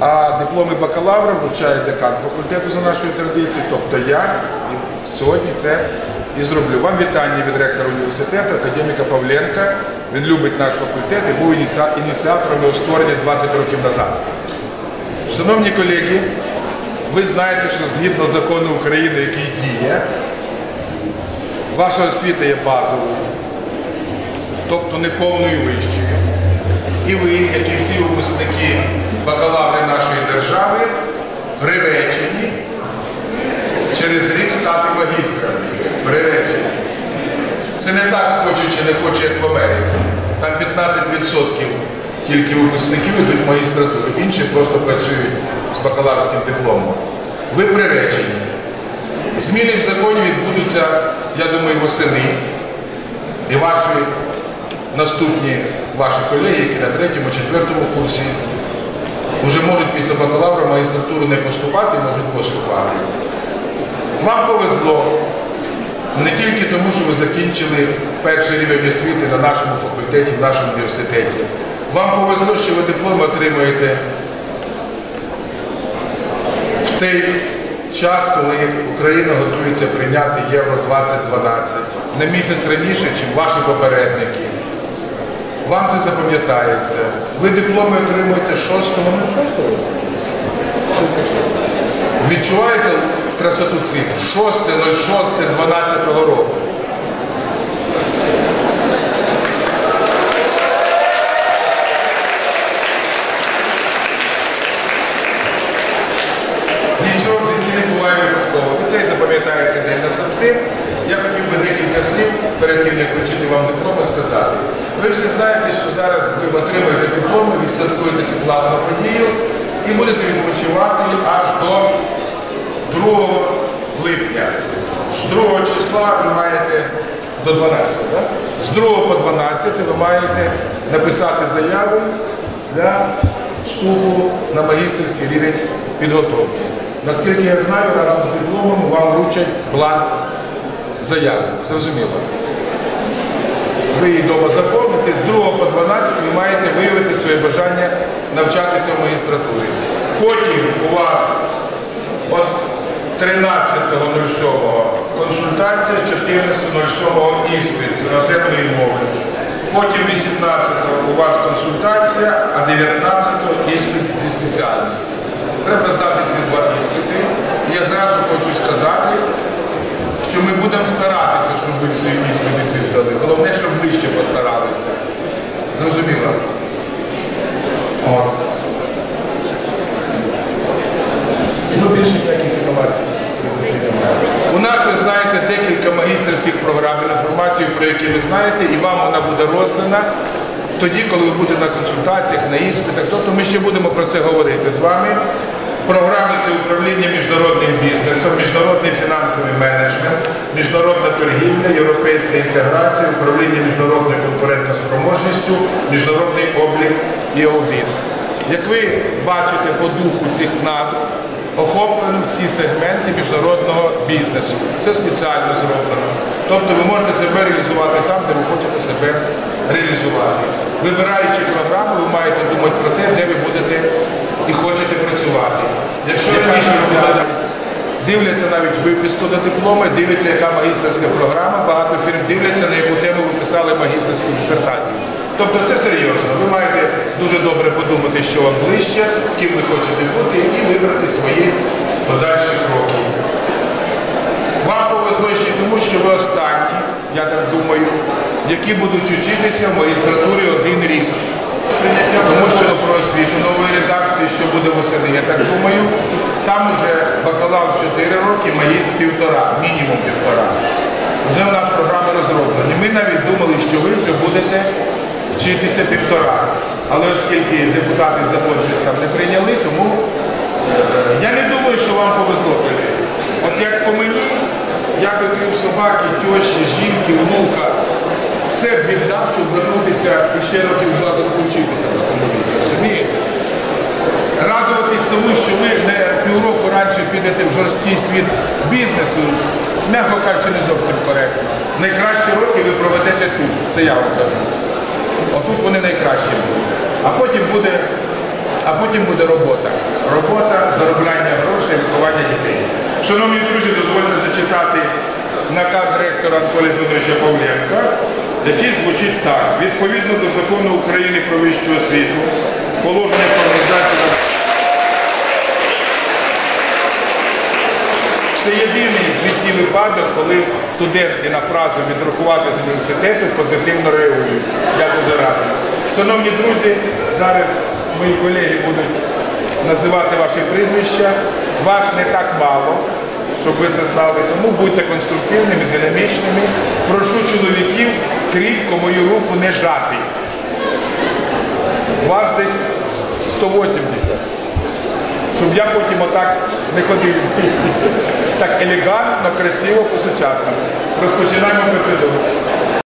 А дипломи бакалавра вручає декан факультету за нашою традицією, тобто я і сьогодні це і зроблю. Вам вітання від ректора університету, академіка Павленка. Він любить наш факультет і був ініціа- ініціатором його створення 20 років назад. Шановні колеги, ви знаєте, що згідно закону України, який діє, ваша освіта є базовою, тобто не повною вищою. І ви, як і всі випускники бакалаври нашої держави, приречені через рік стати магістрами. Приречені. Це не так хоче чи не хоче, як в Америці. Там 15% тільки випускників йдуть в магістратуру, інші просто працюють з бакалаврським дипломом. Ви приречені. Зміни в законі відбудуться, я думаю, восени. І ваші наступні ваші колеги, які на третьому, четвертому курсі, вже можуть після бакалавра в магістратуру не поступати, можуть поступати. Вам повезло не тільки тому, що ви закінчили перший рівень освіти на нашому факультеті, в нашому університеті. Вам повезло, що ви диплом отримаєте в той час, коли Україна готується прийняти Євро 2012, на місяць раніше, ніж ваші попередники. Вам це запам'ятається. Ви дипломи отримуєте 6-го, ну 6-го. Відчуваєте красоту цифр? 6.06.12 року. Нічого в житті не буває випадково. Ви це і запам'ятаєте день назавжди. Я хотів би декілька слів перед тим, як вручити вам дипломи, сказати. Ви всі знаєте, що зараз ви отримуєте дипломи, відсвяткуєте цю класну подію і будете відпочивати аж до 2 липня. З 2 числа ви маєте до 12, так? З 2 по 12 ви маєте написати заяву для вступу на магістерський рівень підготовки. Наскільки я знаю, разом з дипломом вам вручать бланк заяви. Зрозуміло. Ви її вдома заповните, з 2 по 12 ви маєте виявити своє бажання навчатися в магістратурі. Потім у вас от 13.07 консультація, 14.07 іспит з іноземної мови. Потім 18-го у вас консультація, а 19-го іспит зі спеціальності. Треба здати ці два іспити. Я зразу хочу сказати, що ми будемо старатися, щоб ви всі іспити ці здали. Головне, щоб ви ще постаралися. Зрозуміло? От. Ну, більше ніяких інформацій. У нас, ви знаєте, декілька магістерських програм інформацію, про які ви знаєте, і вам вона буде роздана тоді, коли ви будете на консультаціях, на іспитах. Тобто ми ще будемо про це говорити з вами. Програми це управління міжнародним бізнесом, міжнародний фінансовий менеджмент, міжнародна торгівля, європейська інтеграція, управління міжнародною конкурентоспроможністю, міжнародний облік і аудит. Як ви бачите по духу цих назв, охоплені всі сегменти міжнародного бізнесу. Це спеціально зроблено. Тобто ви можете себе реалізувати там, де ви хочете себе реалізувати. Вибираючи програму, ви маєте думати про те, де ви будете і хочете працювати. Якщо раніше дивляться навіть виписку до диплома, дивляться, яка магістерська програма, багато фірм дивляться, на яку тему ви писали магістерську дисертацію. Тобто це серйозно. Ви маєте дуже добре подумати, що вам ближче, ким ви хочете бути, і вибрати свої подальші кроки. Вам повезло ще тому, що ви останні, я так думаю, які будуть вчитися в магістратурі один рік. Тому що про освіту нової редакції, що буде восени, я так думаю, там вже бакалавр 4 роки, магістр півтора, мінімум півтора. Вже у нас програми розроблені. Ми навіть думали, що ви вже будете вчитися півтора. Але оскільки депутати закон щось там не прийняли, тому е, я не думаю, що вам повезло колеги. От як по мені, я би крім собаки, тьощі, жінки, внука, все б віддав, щоб вернутися і ще років два вчитися на тому віці. Радуватись тому, що ви не півроку раніше підете в жорсткий світ бізнесу, м'яко кажучи, не зовсім коректно. Найкращі роки ви проведете тут, це я вам кажу. Отут вони найкращі будуть. А потім буде робота. Робота, заробляння грошей, виховання дітей. Шановні друзі, дозвольте зачитати наказ ректора Анатолія Федоровича Павленка, який звучить так. Відповідно до закону України про вищу освіту, положення про. Це єдиний в житті випадок, коли студенти на фразу відрахувати з університету позитивно реагують. Я дуже радий. Шановні друзі, зараз мої колеги будуть називати ваші прізвища. Вас не так мало, щоб ви це знали. Тому будьте конструктивними, динамічними. Прошу чоловіків кріпко мою руку не жати. Вас десь 180 щоб я потім отак не ходив. Так елегантно, красиво, по-сучасному. Розпочинаємо процедуру.